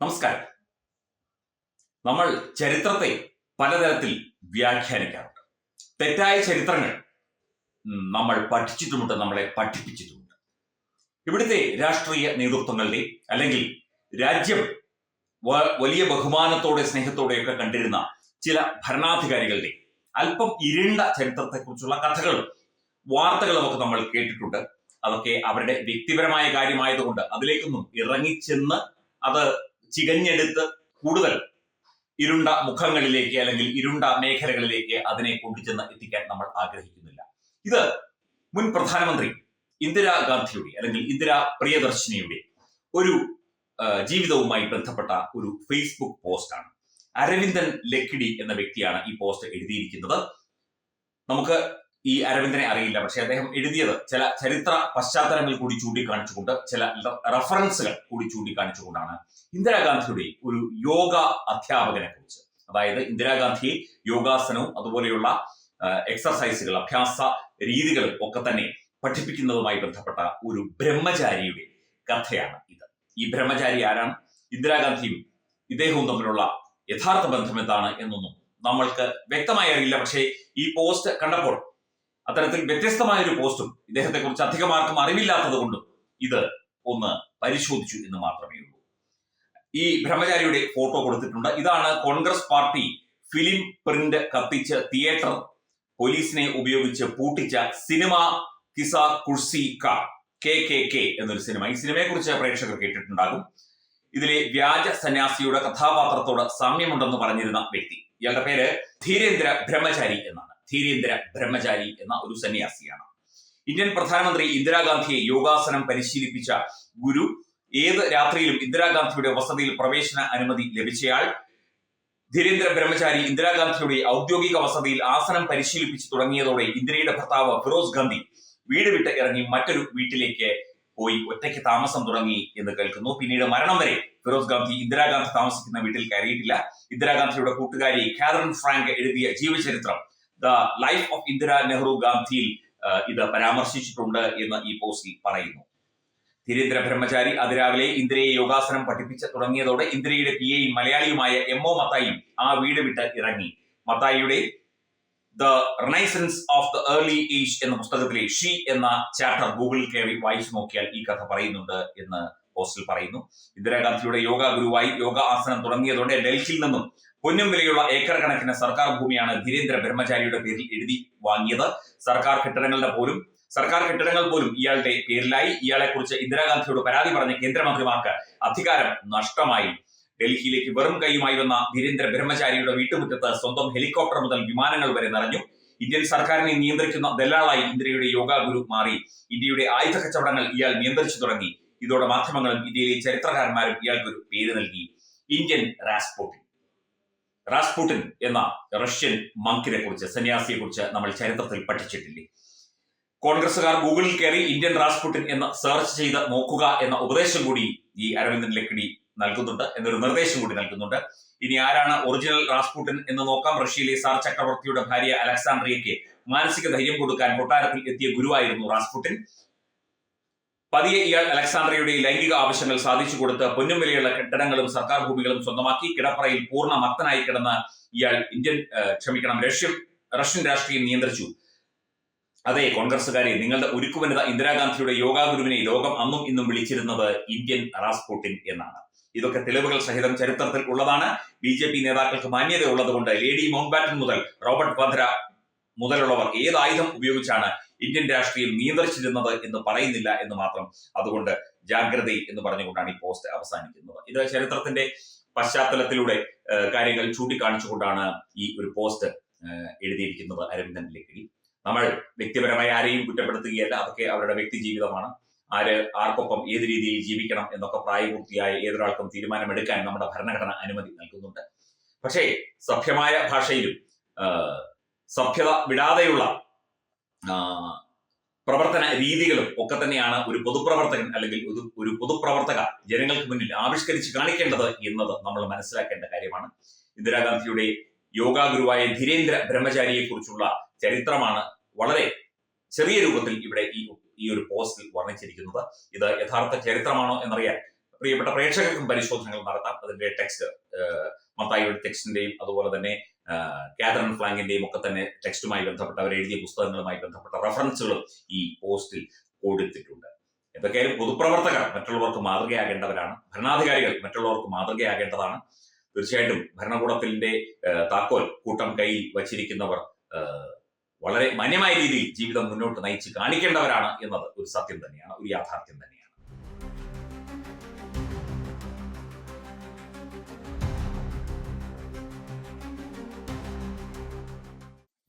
നമസ്കാരം. നമ്മൾ ചരിത്രത്തെ പലതരത്തിൽ വ്യാഖ്യാനിക്കാറുണ്ട്. തെറ്റായ ചരിത്രങ്ങൾ നമ്മൾ പഠിച്ചിട്ടുമുണ്ട് നമ്മളെ പഠിപ്പിച്ചിട്ടുമുണ്ട്. ഇവിടുത്തെ രാഷ്ട്രീയ നേതൃത്വങ്ങളുടെ അല്ലെങ്കിൽ രാജ്യം വലിയ ബഹുമാനത്തോടെ സ്നേഹത്തോടെ സ്നേഹത്തോടെയൊക്കെ കണ്ടിരുന്ന ചില ഭരണാധികാരികളുടെ അല്പം ഇരുണ്ട ചരിത്രത്തെക്കുറിച്ചുള്ള കഥകളും വാർത്തകളും ഒക്കെ നമ്മൾ കേട്ടിട്ടുണ്ട്. അതൊക്കെ അവരുടെ വ്യക്തിപരമായ കാര്യമായതുകൊണ്ട് അതിലേക്കൊന്നും ഇറങ്ങിച്ചെന്ന് അത് ചികഞ്ഞെടുത്ത് കൂടുതൽ ഇരുണ്ട മുഖങ്ങളിലേക്ക് അല്ലെങ്കിൽ ഇരുണ്ട മേഖലകളിലേക്ക് അതിനെ കൊണ്ടുചെന്ന് എത്തിക്കാൻ നമ്മൾ ആഗ്രഹിക്കുന്നില്ല. ഇത് മുൻ പ്രധാനമന്ത്രി ഇന്ദിരാഗാന്ധിയുടെ അല്ലെങ്കിൽ ഇന്ദിരാ പ്രിയദർശിനിയുടെ ഒരു ജീവിതവുമായി ബന്ധപ്പെട്ട ഒരു ഫേസ്ബുക്ക് പോസ്റ്റാണ് അരവിന്ദൻ ലക്കിടി എന്ന വ്യക്തിയാണ് ഈ പോസ്റ്റ് എഴുതിയിരിക്കുന്നത്. നമുക്ക് ഈ അരവിന്ദനെ അറിയില്ല. പക്ഷെ അദ്ദേഹം എഴുതിയത് ചില ചരിത്ര പശ്ചാത്തലങ്ങൾ കൂടി ചൂണ്ടിക്കാണിച്ചുകൊണ്ട് ചില റഫറൻസുകൾ കൂടി ചൂണ്ടിക്കാണിച്ചുകൊണ്ടാണ് ഇന്ദിരാഗാന്ധിയുടെ ഒരു യോഗ അധ്യാപകനെ കുറിച്ച് അതായത് ഇന്ദിരാഗാന്ധിയെ യോഗാസനവും അതുപോലെയുള്ള എക്സർസൈസുകൾ അഭ്യാസ രീതികളും ഒക്കെ തന്നെ പഠിപ്പിക്കുന്നതുമായി ബന്ധപ്പെട്ട ഒരു ബ്രഹ്മചാരിയുടെ കഥയാണ് ഇത്. ഈ ബ്രഹ്മചാരി ആരാണ്? ഇന്ദിരാഗാന്ധിയും ഇദ്ദേഹവും തമ്മിലുള്ള യഥാർത്ഥ ബന്ധം എന്താണ് എന്നൊന്നും നമ്മൾക്ക് വ്യക്തമായി അറിയില്ല. പക്ഷേ ഈ പോസ്റ്റ് കണ്ടപ്പോൾ അത്തരത്തിൽ വ്യത്യസ്തമായ ഒരു പോസ്റ്റും ഇദ്ദേഹത്തെ കുറിച്ച് അധികം ആർക്കും അറിവില്ലാത്തത് കൊണ്ടും ഇത് ഒന്ന് പരിശോധിച്ചു എന്ന് മാത്രമേ ഉള്ളൂ. ഈ ബ്രഹ്മചാരിയുടെ ഫോട്ടോ കൊടുത്തിട്ടുണ്ട്. ഇതാണ് കോൺഗ്രസ് പാർട്ടി ഫിലിം പ്രിന്റ് കത്തിച്ച് തിയേറ്റർ. പോലീസിനെ ഉപയോഗിച്ച് പൂട്ടിച്ച cinema Kissa Kursi Ka K K K എന്നൊരു സിനിമ. ഈ സിനിമയെ കുറിച്ച് പ്രേക്ഷകർ കേട്ടിട്ടുണ്ടാകും. ഇതിലെ വ്യാജ സന്യാസിയുടെ കഥാപാത്രത്തോട് സാമ്യമുണ്ടെന്ന് പറഞ്ഞിരുന്ന വ്യക്തി. ഇയാളുടെ പേര് ധീരേന്ദ്ര ബ്രഹ്മചാരി എന്നാണ്. ധീരേന്ദ്ര ബ്രഹ്മചാരി എന്ന ഒരു സന്യാസിയാണ്. ഇന്ത്യൻ പ്രധാനമന്ത്രി ഇന്ദിരാഗാന്ധിയെ യോഗാസനം പരിശീലിപ്പിച്ച ഗുരു ഏത് രാത്രിയിലും ഇന്ദിരാഗാന്ധിയുടെ വസതിയിൽ പ്രവേശന അനുമതി ലഭിച്ചയാൾ ധീരേന്ദ്ര ബ്രഹ്മചാരി ഇന്ദിരാഗാന്ധിയുടെ ഔദ്യോഗിക വസതിയിൽ ആസനം പരിശീലിപ്പിച്ചു തുടങ്ങിയതോടെ ഇന്ദിരയുടെ ഭർത്താവ് ഫിറോസ് ഗാന്ധി വീട് വിട്ട് ഇറങ്ങി മറ്റൊരു വീട്ടിലേക്ക് പോയി ഒറ്റയ്ക്ക് താമസം തുടങ്ങി എന്ന് കേൾക്കുന്നു. പിന്നീട് മരണം വരെ ഫിറോസ് ഗാന്ധി ഇന്ദിരാഗാന്ധി താമസിക്കുന്ന വീട്ടിൽ കയറിയിട്ടില്ല. ഇന്ദിരാഗാന്ധിയുടെ കൂട്ടുകാരി കാതറിൻ ഫ്രാങ്ക് എഴുതിയ ജീവചരിത്രം the life of Indira Nehru ഗാന്ധിയിൽ ഇത് പരാമർശിച്ചിട്ടുണ്ട് എന്ന് ഈ പോസ്റ്റിൽ പറയുന്നു. ധീരേന്ദ്ര ബ്രഹ്മചാരി അതിരാവിലെ ഇന്ദിരയെ യോഗാസനം പഠിപ്പിച്ച് തുടങ്ങിയതോടെ ഇന്ദിരയുടെ പി എയും മലയാളിയുമായ എം ഒ മത്തായി ആ വീട് വിട്ട് ഇറങ്ങി. മത്തായിയുടെ the renaissance of the early age എന്ന പുസ്തകത്തിലെ ഷീ എന്ന ചാപ്റ്റർ ഗൂഗിളിൽ കയറി വായിച്ചു നോക്കിയാൽ ഈ കഥ പറയുന്നുണ്ട് എന്ന് പോസ്റ്റിൽ പറയുന്നു. ഇന്ദിരാഗാന്ധിയുടെ യോഗ ഗുരുവായി യോഗ ആസനം തുടങ്ങിയതോടെ ഡൽഹിയിൽ നിന്നും പൊന്നും വിലയുള്ള ഏക്കർ കണക്കിന് സർക്കാർ ഭൂമിയാണ് ധീരേന്ദ്ര ബ്രഹ്മചാരിയുടെ പേരിൽ എഴുതി വാങ്ങിയത്. സർക്കാർ കെട്ടിടങ്ങളുടെ പോലും സർക്കാർ കെട്ടിടങ്ങൾ പോലും ഇയാളുടെ പേരിലായി. ഇയാളെ കുറിച്ച് ഇന്ദിരാഗാന്ധിയോട് പരാതി പറഞ്ഞ കേന്ദ്രമന്ത്രിമാർക്ക് അധികാരം നഷ്ടമായി. ഡൽഹിയിലേക്ക് വെറും കൈയുമായി വന്ന ധീരേന്ദ്ര ബ്രഹ്മചാരിയുടെ വീട്ടുമുറ്റത്ത് സ്വന്തം ഹെലികോപ്റ്റർ മുതൽ വിമാനങ്ങൾ വരെ നിറഞ്ഞു. ഇന്ത്യൻ സർക്കാരിനെ നിയന്ത്രിക്കുന്ന ദല്ലാളായി ഇന്ദിരയുടെ യോഗ ഗുരു മാറി. ഇന്ത്യയുടെ ആയുധ കച്ചവടങ്ങൾ ഇയാൾ നിയന്ത്രിച്ചു തുടങ്ങി. ഇതോടെ മാധ്യമങ്ങളും ഇന്ത്യയിലെ ചരിത്രകാരന്മാരും ഇയാൾക്കൊരു പേര് നൽകി. ഇന്ത്യൻ റാസ്പൂട്ടിൻ റാസ്പൂട്ടിൻ എന്ന റഷ്യൻ മങ്കിനെ കുറിച്ച് സന്യാസിയെ കുറിച്ച് നമ്മൾ ചരിത്രത്തിൽ പഠിച്ചിട്ടില്ലേ? കോൺഗ്രസുകാർ ഗൂഗിളിൽ കയറി ഇന്ത്യൻ റാസ്പുട്ടിൻ എന്ന് സെർച്ച് ചെയ്ത് നോക്കുക എന്ന ഉപദേശം കൂടി ഈ അരവിന്ദൻ ലക്കിടി നൽകുന്നുണ്ട് എന്നൊരു നിർദ്ദേശം കൂടി നൽകുന്നുണ്ട്. ഇനി ആരാണ് ഒറിജിനൽ റാസ്പുട്ടിൻ എന്ന് നോക്കാം. റഷ്യയിലെ സാർ ചക്രവർത്തിയുടെ ഭാര്യ അലക്സാണ്ട്രിയയ്ക്ക് മാനസിക ധൈര്യം കൊടുക്കാൻ കൊട്ടാരത്തിൽ എത്തിയ ഗുരുവായിരുന്നു റാസ്പുട്ടിൻ പതിയെ ഇയാൾ അലക്സാണ്ട്രയുടെ ലൈംഗിക ആവശ്യങ്ങൾ സാധിച്ചു കൊടുത്ത് പൊന്നും വിലയുള്ള കെട്ടിടങ്ങളും സർക്കാർ ഭൂമികളും സ്വന്തമാക്കി കിടപ്പറയിൽ പൂർണ മത്തനായി കിടന്ന ഇയാൾ ഇന്ത്യൻ ക്ഷമിക്കണം റഷ്യൻ റഷ്യൻ രാഷ്ട്രീയം നിയന്ത്രിച്ചു. അതെ കോൺഗ്രസുകാരെ നിങ്ങളുടെ ഉരുക്കുവനിത ഇന്ദിരാഗാന്ധിയുടെ യോഗാ ഗുരുവിനെ ലോകം അന്നും ഇന്നും വിളിച്ചിരുന്നത് ഇന്ത്യൻ റാസ്പൂട്ടിൻ എന്നാണ്. ഇതൊക്കെ തെളിവുകൾ സഹിതം ചരിത്രത്തിൽ ഉള്ളതാണ്. ബി ജെ പി നേതാക്കൾക്ക് മാന്യത ഉള്ളതുകൊണ്ട് ലേഡി മൗണ്ട് ബാറ്റൻ മുതൽ റോബർട്ട് വധ്ര മുതലുള്ളവർ ഏത് ആയുധം ഉപയോഗിച്ചാണ് ഇന്ത്യൻ രാഷ്ട്രീയം നിയന്ത്രിച്ചിരുന്നത് എന്ന് പറയുന്നില്ല എന്ന് മാത്രം അതുകൊണ്ട് ജാഗ്രത എന്ന് പറഞ്ഞുകൊണ്ടാണ് ഈ പോസ്റ്റ് അവസാനിക്കുന്നത്. ഇത് ചരിത്രത്തിന്റെ പശ്ചാത്തലത്തിലൂടെ കാര്യങ്ങൾ ചൂണ്ടിക്കാണിച്ചുകൊണ്ടാണ് ഈ ഒരു പോസ്റ്റ് എഴുതിയിരിക്കുന്നത് അരവിന്ദൻ ലക്കിടി നമ്മൾ വ്യക്തിപരമായി ആരെയും കുറ്റപ്പെടുത്തുകയല്ല അതൊക്കെ അവരുടെ വ്യക്തി ജീവിതമാണ് ആര് ആർക്കൊപ്പം ഏത് രീതിയിൽ ജീവിക്കണം എന്നൊക്കെ പ്രായപൂർത്തിയായ ഏതൊരാൾക്കും തീരുമാനമെടുക്കാൻ നമ്മുടെ ഭരണഘടന അനുമതി നൽകുന്നുണ്ട്. പക്ഷേ സഭ്യമായ ഭാഷയിലും സഭ്യത വിടാതെയുള്ള പ്രവർത്തന രീതികളും ഒക്കെ തന്നെയാണ് ഒരു പൊതുപ്രവർത്തകൻ അല്ലെങ്കിൽ ഒരു പൊതുപ്രവർത്തക ജനങ്ങൾക്ക് മുന്നിൽ ആവിഷ്കരിച്ച് കാണിക്കേണ്ടത് എന്നത് നമ്മൾ മനസ്സിലാക്കേണ്ട കാര്യമാണ്. ഇന്ദിരാഗാന്ധിയുടെ യോഗാ ഗുരുവായ ധീരേന്ദ്ര ബ്രഹ്മചാരിയെ കുറിച്ചുള്ള ചരിത്രമാണ് വളരെ ചെറിയ രൂപത്തിൽ ഇവിടെ ഈ ഈ ഒരു പോസ്റ്റിൽ വർണിച്ചിരിക്കുന്നത്. ഇത് യഥാർത്ഥ ചരിത്രമാണോ എന്നറിയാൻ പ്രിയപ്പെട്ട പ്രേക്ഷകർക്കും പരിശോധനകൾ നടത്താം. അതിന്റെ ടെക്സ്റ്റ് മത്തായിയുടെ ടെക്സ്റ്റിന്റെയും അതുപോലെ തന്നെ കാതറിൻ ഫ്ലാങ്കിന്റെയും ഒക്കെ തന്നെ ടെക്സ്റ്റുമായി ബന്ധപ്പെട്ട അവർ എഴുതിയ പുസ്തകങ്ങളുമായി ബന്ധപ്പെട്ട റെഫറൻസുകളും ഈ പോസ്റ്റിൽ കൊടുത്തിട്ടുണ്ട്. എന്തൊക്കെയായാലും പൊതുപ്രവർത്തകർ മറ്റുള്ളവർക്ക് മാതൃകയാകേണ്ടവരാണ്. ഭരണാധികാരികൾ മറ്റുള്ളവർക്ക് മാതൃകയാകേണ്ടതാണ്. തീർച്ചയായിട്ടും ഭരണകൂടത്തിന്റെ താക്കോൽ കൂട്ടം കയ്യിൽ വച്ചിരിക്കുന്നവർ വളരെ മാന്യമായ രീതിയിൽ ജീവിതം മുന്നോട്ട് നയിച്ച് കാണിക്കേണ്ടവരാണ് എന്നത് ഒരു സത്യം തന്നെയാണ് ഒരു യാഥാർത്ഥ്യം തന്നെയാണ്.